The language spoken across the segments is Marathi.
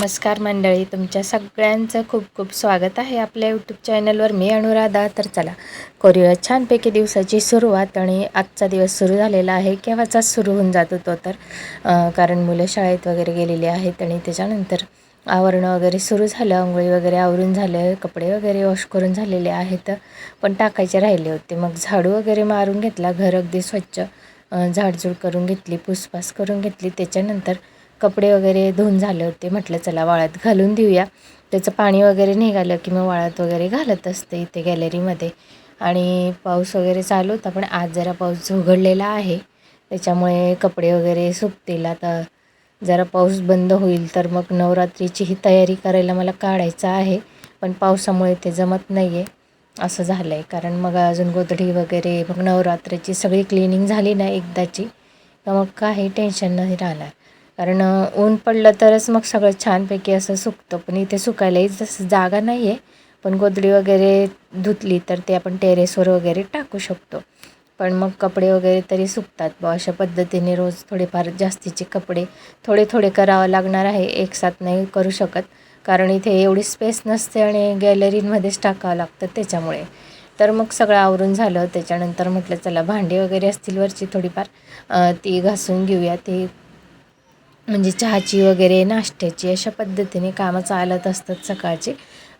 नमस्कार मंडळी तुमच्या सगळ्यांचं खूप खूप स्वागत आहे आपल्या यूट्यूब चॅनलवर मी अनुराधा. तर चला करूया छानपैकी दिवसाची सुरुवात आणि आजचा दिवस सुरू झालेला आहे. केव्हाचाच सुरू होऊन जात होतो तर कारण मुलं शाळेत वगैरे गेलेली आहेत आणि त्याच्यानंतर आवरणं वगैरे सुरू झालं आंघोळी वगैरे आवरून झालं कपडे वगैरे वॉश करून झालेले आहेत पण टाकायचे राहिले होते. मग झाडू वगैरे मारून घेतला घर अगदी स्वच्छ झाडझूड करून घेतली पुसपास करून घेतली. त्याच्यानंतर कपडे वगैरे धुवून झाले होते. म्हटलं चला वाळत घालून देऊया. त्याचं पाणी वगैरे निघालं की मग वाळत वगैरे घालत असते इथे गॅलरीमध्ये. आणि पाऊस वगैरे चालू होता पण आज जरा पाऊस उघडलेला आहे. त्याच्यामुळे कपडे वगैरे सुकतील. आता जरा पाऊस बंद होईल तर मग नवरात्रीची ही तयारी करायला मला काढायचं आहे. पण पावसामुळे ते जमत नाही आहे असं झालं आहे कारण मग अजून गोधडी वगैरे मग नवरात्रीची सगळी क्लिनिंग झाली ना एकदाची तर मग काही टेन्शन नाही राहणार. कारण ऊन पडलं तरच मग सगळं छानपैकी असं सुकतं. पण इथे सुकायलाही जसं जागा नाही आहे पण गोधडी वगैरे धुतली तर ते आपण टेरेसवर वगैरे टाकू शकतो. पण मग कपडे वगैरे तरी सुकतात. बुवा अशा पद्धतीने रोज थोडेफार जास्तीचे कपडे थोडे थोडे करावं लागणार आहे. एक साथ नाही करू शकत. कारण इथे एवढी स्पेस नसते आणि गॅलरीमध्येच टाकावं लागतं त्याच्यामुळे. तर मग सगळं आवरून झालं. त्याच्यानंतर म्हटलं चला भांडी वगैरे असतील वरची थोडीफार ती घासून घेऊया. ती म्हणजे चहाची वगैरे नाश्त्याची अशा पद्धतीने कामं चालत असतात सकाळची.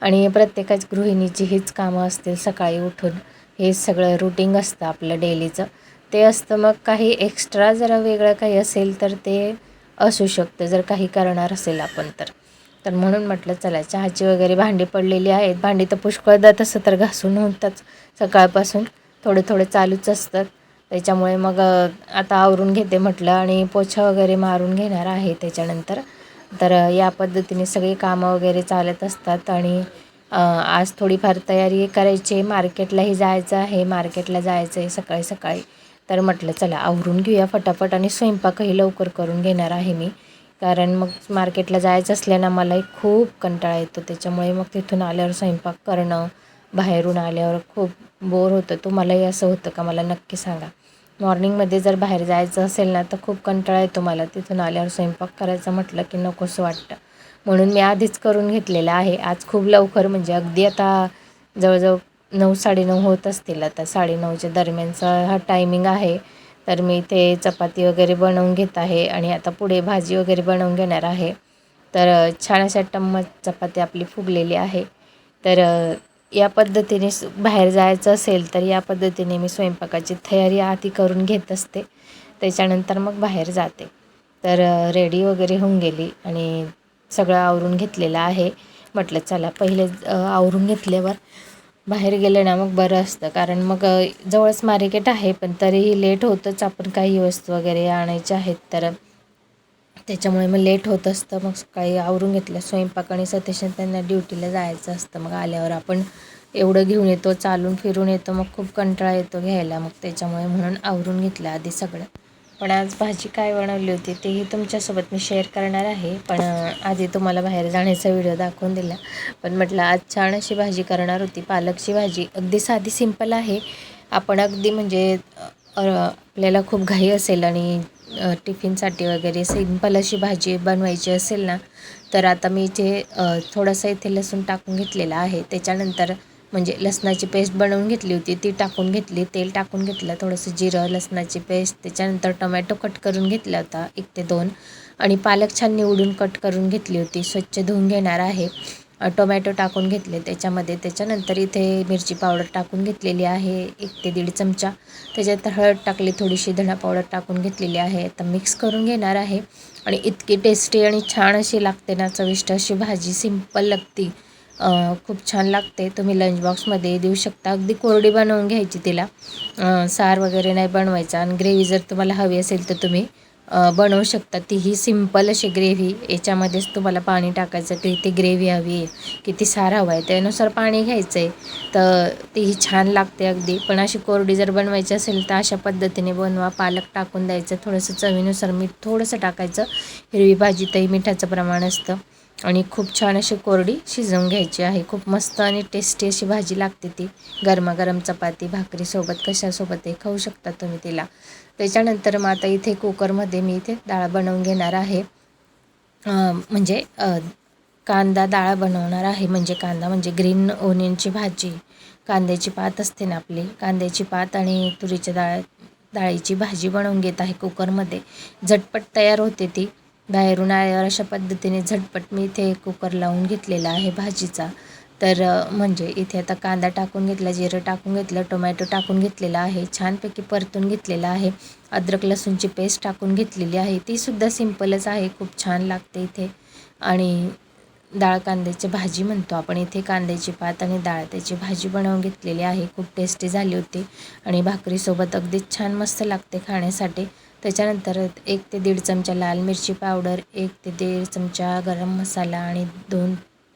आणि प्रत्येकाच गृहिणीची हीच कामं असतील सकाळी उठून. हे सगळं रुटीन असतं आपलं डेलीचं ते असतं मग काही एक्स्ट्रा जरा वेगळं काही असेल तर ते असू शकतं. जर काही करणार असेल आपण तर. तर म्हणून म्हटलं चला चहाची वगैरे भांडी पडलेली आहेत. भांडी तर पुष्कळदा तसं तर घासून होतात सकाळपासून. थोडे थोडे चालूच असतात त्याच्यामुळे मग आता आवरून घेते म्हटलं आणि पोछा वगैरे मारून घेणार आहे त्याच्यानंतर. तर या पद्धतीने सगळी कामं वगैरे चालत असतात आणि आज थोडीफार तयारी करायची आहे. मार्केटलाही जायचं आहे. मार्केटला जायचं आहे सकाळी सकाळी. तर म्हटलं चला आवरून घेऊया फटाफट आणि स्वयंपाकही लवकर करून घेणार आहे मी. कारण मग मार्केटला जायचं असल्यानं मलाही खूप कंटाळा येतो. त्याच्यामुळे मग तिथून आल्यावर स्वयंपाक करणं बाहेरून आल्यावर खूप बोर होतं. तुम्हालाही असं होतं का? मला नक्की सांगा. मॉर्निंगमध्ये जर बाहेर जायचं असेल ना तर खूप कंटाळा येतो मला. तिथून आल्यावर स्वयंपाक करायचं म्हटलं की नकोसं वाटतं. म्हणून मी आधीच करून घेतलेलं आहे. आज खूप लवकर म्हणजे अगदी आता जवळजवळ नऊ साडेनऊ होत असतील आता. साडेनऊच्या दरम्यानचा हा टायमिंग आहे. तर मी इथे चपाती वगैरे बनवून घेत आहे आणि आता पुढे भाजी वगैरे बनवून घेणार आहे. तर छान अशा टम्मट चपाती आपली फुगलेली आहे. तर या पद्धतीने बाहेर जायचं असेल तर या पद्धतीने मी स्वयंपाकाची तयारी आधी करून घेत असते. त्याच्यानंतर मग बाहेर जाते. तर रेडी वगैरे होऊन गेली आणि सगळं आवरून घेतलेलं आहे. म्हटलं चला पहिले आवरून घेतल्यावर बाहेर गेलं ना मग बरं असतं. कारण मग जवळच मार्केट आहे पण तरीही लेट होतंच. आपण काही वस्तू वगैरे आणायच्या आहेत तर त्याच्यामुळे मग लेट होत असतं. मग सकाळी आवरून घेतलं स्वयंपाक आणि सतीश त्यांना ड्युटीला जायचं असतं. मग आल्यावर आपण एवढं घेऊन येतो चालून फिरून येतो मग खूप कंटाळा येतो घ्यायला. मग त्याच्यामुळे म्हणून आवरून घेतलं आधी सगळं. पण आज भाजी काय बनवली होती तेही तुमच्यासोबत मी शेअर करणार आहे. पण आधी तुम्हाला बाहेर जाण्याचा व्हिडिओ दाखवून दिला. पण म्हटलं आज छान अशी भाजी करणार होती. पालकची भाजी अगदी साधी सिंपल आहे. आपण अगदी म्हणजे आपल्याला खूप घाई असेल आणि टिफिनसाठी वगैरे सिंपल अशी भाजी बनवायची असेल ना तर आता मी इथे थोडंसं इथे लसूण टाकून घेतलेलं आहे. त्याच्यानंतर म्हणजे लसणाची पेस्ट बनवून घेतली होती ती टाकून घेतली. तेल टाकून घेतलं थोडंसं जिरं लसणाची पेस्ट त्याच्यानंतर टोमॅटो कट करून घेतला होता एक ते दोन. आणि पालक छान निवडून कट करून घेतली होती स्वच्छ धुवून घेणार आहे. टोमॅटो टाकून घेतले. त्याच्यामध्ये त्याच्यानंतर इथे मिरची पावडर टाकून घेतलेली आहे. एक ते दीड चमचा. त्याच्यात हळद टाकली थोडीशी धणा पावडर टाकून घेतलेली आहे. आता मिक्स करून घेणार आहे. आणि इतकी टेस्टी आणि छान अशी लागते ना चविष्ट अशी भाजी. सिंपल लागते. खूप छान लागते. तुम्ही लंच बॉक्समध्ये देऊ शकता. अगदी कोरडी बनवून घ्यायची तिला. सार वगैरे नाही बनवायचा. आणि ग्रेव्ही जर तुम्हाला हवी असेल तर तुम्ही बनवू शकता तीही सिंपल अशी ग्रेव्ही. याच्यामध्येच तुम्हाला पाणी टाकायचं की ती ग्रेव्ही हवी आहे किती सार हवं आहे. त्यानुसार पाणी घ्यायचं आहे तर तीही छान लागते अगदी. पण अशी कोरडी जर बनवायची असेल तर अशा पद्धतीने बनवा. पालक टाकून द्यायचं. थोडंसं चवीनुसार मीठ थोडंसं टाकायचं. हिरवी भाजीतही मिठाचं प्रमाण असतं. आणि खूप छान अशी कोरडी शिजवून घ्यायची आहे. खूप मस्त आणि टेस्टी अशी भाजी लागते ती. गरमागरम चपाती भाकरीसोबत कशासोबतही खाऊ शकता तुम्ही तिला. त्याच्यानंतर मग आता इथे कुकरमध्ये मी इथे डाळ बनवून घेणार आहे. म्हणजे कांदा डाळ बनवणार आहे. म्हणजे कांदा म्हणजे ग्रीन ओनियनची भाजी. कांद्याची पात असते ना आपली. कांद्याची पात आणि तुरीच्या डाळ डाळीची भाजी बनवून घेत आहे कुकरमध्ये. झटपट तयार होते ती. बाहेरून आल्यावर अशा पद्धतीने झटपट मी इथे कुकर लावून घेतलेला आहे भाजीचा. तर म्हणजे इथे आता कांदा टाकून घेतला जिरं टाकून घेतलं टोमॅटो टाकून घेतलेला आहे छानपैकी परतून घेतलेला आहे. अद्रक लसूणची पेस्ट टाकून घेतलेली आहे. तीसुद्धा सिंपलच आहे खूप छान लागते इथे. आणि डाळ कांद्याची भाजी म्हणतो आपण इथे कांद्याची पात आणि डाळ त्याची भाजी बनवून घेतलेली आहे. खूप टेस्टी झाली होती आणि भाकरीसोबत अगदीच छान मस्त लागते खाण्यासाठी. त्याच्यानंतर एक ते दीड चमचा लाल मिरची पावडर एक ते दीड चमचा गरम मसाला आणि दोन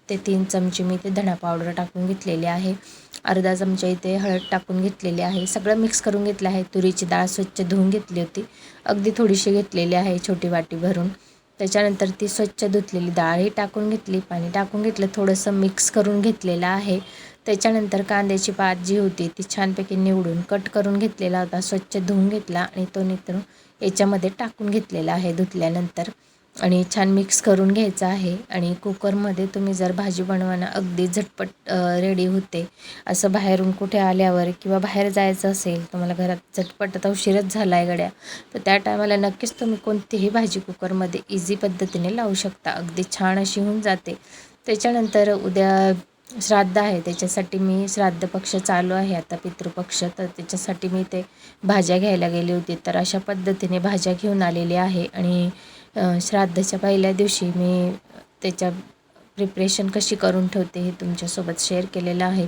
ते तीन चमचे मी ते धणा पावडर टाकून घेतलेले आहे. अर्धा चमचा इथे हळद टाकून घेतलेली आहे. सगळं मिक्स करून घेतलं आहे. तुरीची डाळ स्वच्छ धुवून घेतली होती. अगदी थोडीशी घेतलेली आहे छोटी वाटी भरून. त्याच्यानंतर ती स्वच्छ धुतलेली डाळही टाकून घेतली. पाणी टाकून घेतलं. थोडंसं मिक्स करून घेतलेलं आहे. त्याच्यानंतर कांद्याची पात जी होती ती छानपैकी निवडून कट करून घेतलेला होता. स्वच्छ धुवून घेतला आणि तो नितरून याच्यामध्ये टाकून घेतलेला आहे धुतल्यानंतर. आणि छान मिक्स करून घ्यायचं आहे. आणि कुकरमध्ये तुम्ही जर भाजी बनवाना अगदी झटपट रेडी होते असं बाहेरून कुठे आल्यावर किंवा बाहेर जायचं असेल तुम्हाला घरात झटपट आता उशीरच झाला आहे गड्या तर त्या टायमाला नक्कीच तुम्ही कोणतीही भाजी कुकरमध्ये इझी पद्धतीने लावू शकता. अगदी छान अशी होऊन जाते. त्याच्यानंतर उद्या श्राद्ध आहे त्याच्यासाठी मी श्राद्ध पक्ष चालू आहे. आता पितृपक्ष तर त्याच्यासाठी मी ते भाज्या घ्यायला गेली होती. तर अशा पद्धतीने भाज्या घेऊन आलेली आहे. आणि श्राद्धाच्या पहिल्या दिवशी मी त्याच्या प्रिपरेशन कशी करून ठेवते हे तुमच्यासोबत शेअर केलेलं आहे.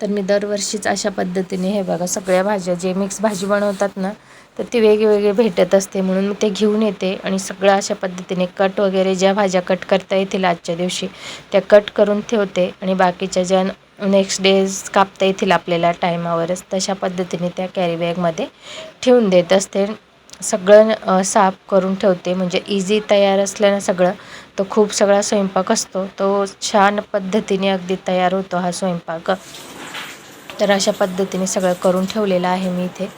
तर मी दरवर्षीच अशा पद्धतीने हे बघा सगळ्या भाज्या जे मिक्स भाजी बनवतात ना तर ती वेगवेगळे भेटत असते. म्हणून मी ते घेऊन येते आणि सगळं अशा पद्धतीने कट वगैरे ज्या भाज्या कट करता येतील आजच्या दिवशी त्या कट करून ठेवते आणि बाकीच्या ज्या नेक्स्ट डेज कापता येतील आपल्याला टायमावरच तशा पद्धतीने त्या कॅरीबॅगमध्ये ठेवून देत असते. सगळं साफ करून ठेवते. म्हणजे इझी तयार असल्यानं सगळं. तो खूप सगळा स्वयंपाक असतो. तो छान पद्धतीने अगदी तयार होतो हा स्वयंपाक. तर अशा पद्धतीने सगळं करून ठेवलेलं आहे मी इथे.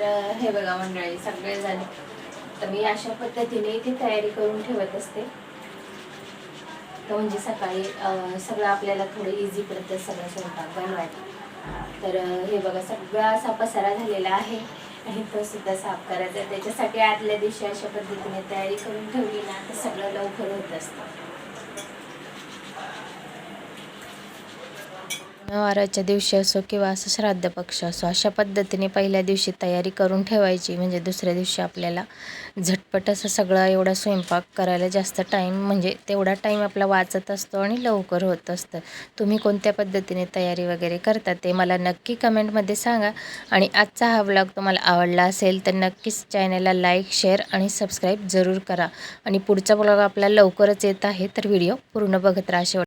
तर हे बघा मंडळी सगळे झाले तर मी अशा पद्धतीने इथे तयारी करून ठेवत असते. तर म्हणजे सकाळी सगळं आपल्याला थोडं इझी पडतं सगळं स्वयंपाक बनवायला. तर हे बघा सगळा असा पसारा झालेला आहे. आणि तो सुद्धा साफ करायचा. त्याच्यासाठी आदल्या दिवशी अशा पद्धतीने तयारी करून ठेवली ना तर सगळं लवकर होत असतं. वाराच्या दिवशी असो किंवा असं श्राद्ध पक्ष असो अशा पद्धतीने पहिल्या दिवशी तयारी करून ठेवायची. म्हणजे दुसऱ्या दिवशी आपल्याला झटपट असं सगळं एवढा स्वयंपाक करायला जास्त टाईम म्हणजे तेवढा टाईम आपला वाचत असतो आणि लवकर होत असतं. तुम्ही कोणत्या पद्धतीने तयारी वगैरे करता ते मला नक्की कमेंटमध्ये सांगा. आणि आजचा हा ब्लॉग तुम्हाला आवडला असेल तर नक्कीच चॅनलला लाईक शेअर आणि सबस्क्राईब जरूर करा. आणि पुढचा ब्लॉग आपला लवकरच येत आहे तर व्हिडिओ पूर्ण बघत राहा